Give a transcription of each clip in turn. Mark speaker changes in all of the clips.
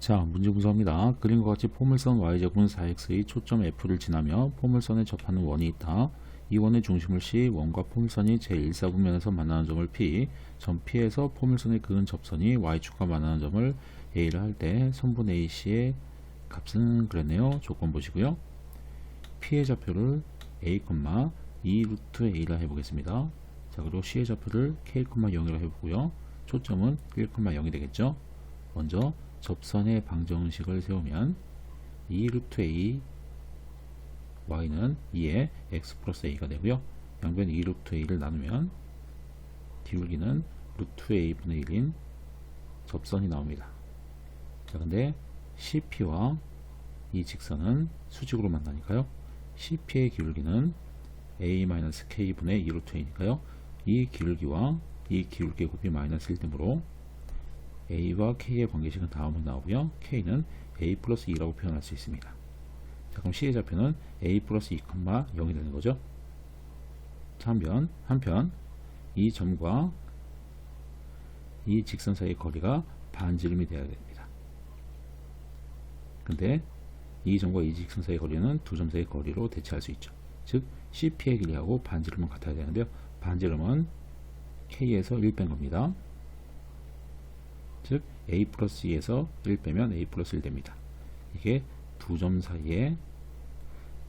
Speaker 1: 자, 문제 분석합니다. 그림과 같이 포물선 y제곱은 4x의 초점 f를 지나며 포물선에 접하는 원이 있다. 이 원의 중심을 C, 원과 포물선이 제1사분면에서 만나는 점을 P, 점 P에서 포물선의 그은 접선이 y축과 만나는 점을 A를 할 때 선분 AC의 값은 그랬네요. 조건 보시고요. P의 좌표를 A, 2 루트 A라 해보겠습니다. 자, 그리고 C의 좌표를 K, 0이라 해보고요. 초점은 1, 0이 되겠죠. 먼저 접선의 방정식을 세우면 2 루트 A y는 2에 x 플러스 a가 되고요. 양변 2 루트 a를 나누면 기울기는 루트 a분의 1인 접선이 나옵니다. 자, 근데 CP와 이 직선은 수직으로 만나니까요. CP의 기울기는 a-k분의 2 루트 a니까요. 이 기울기와 이 기울기의 곱이 마이너스 1되므로 a와 k의 관계식은 다음으로 나오고요. k는 a 플러스 2라고 표현할 수 있습니다. 자, 그럼 C의 좌표는 a 플러스 2, 0이 되는 거죠. 자, 한편, 한편 이 점과 이 직선 사이의 거리가 반지름이 되어야 됩니다. 근데 이 점과 이 직선 사이의 거리는 두 점 사이의 거리로 대체할 수 있죠. 즉 CP의 길이하고 반지름은 같아야 되는데요. 반지름은 K에서 1 뺀 겁니다. 즉 A 플러스 2에서 1 빼면 A 플러스 1 됩니다. 이게 두 점 사이의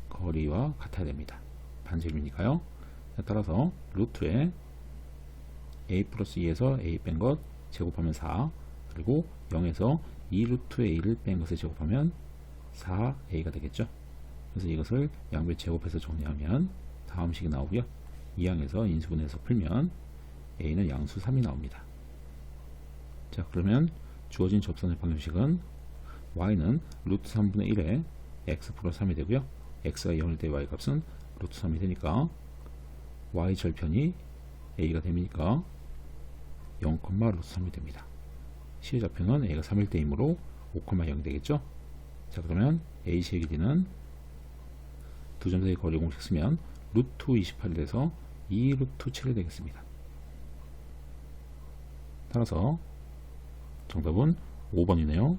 Speaker 1: 거리와 같아야 됩니다. 반지름이니까요. 따라서 루트에 a 플러스 2에서 a 뺀 것 제곱하면 4 그리고 0에서 2 루트 a를 뺀 것을 제곱하면 4a가 되겠죠. 그래서 이것을 양변 제곱해서 정리하면 다음 식이 나오고요. 이항에서 인수분해서 풀면 a는 양수 3이 나옵니다. 자 그러면 주어진 접선의 방정식은 y는 루트 3분의 1에 x 플러스 3이 되고요. x가 0일 때 y 값은 루트 3이 되니까 y 절편이 a가 되니까 0, 루트 3이 됩니다. C의 좌표는 a가 3일 때이므로 5,0이 되겠죠. 자 그러면 AC의 길이는 두 점 사이 거리 공식 쓰면 루트 28이 돼서 2 루트 7이 되겠습니다. 따라서 정답은 5번이네요.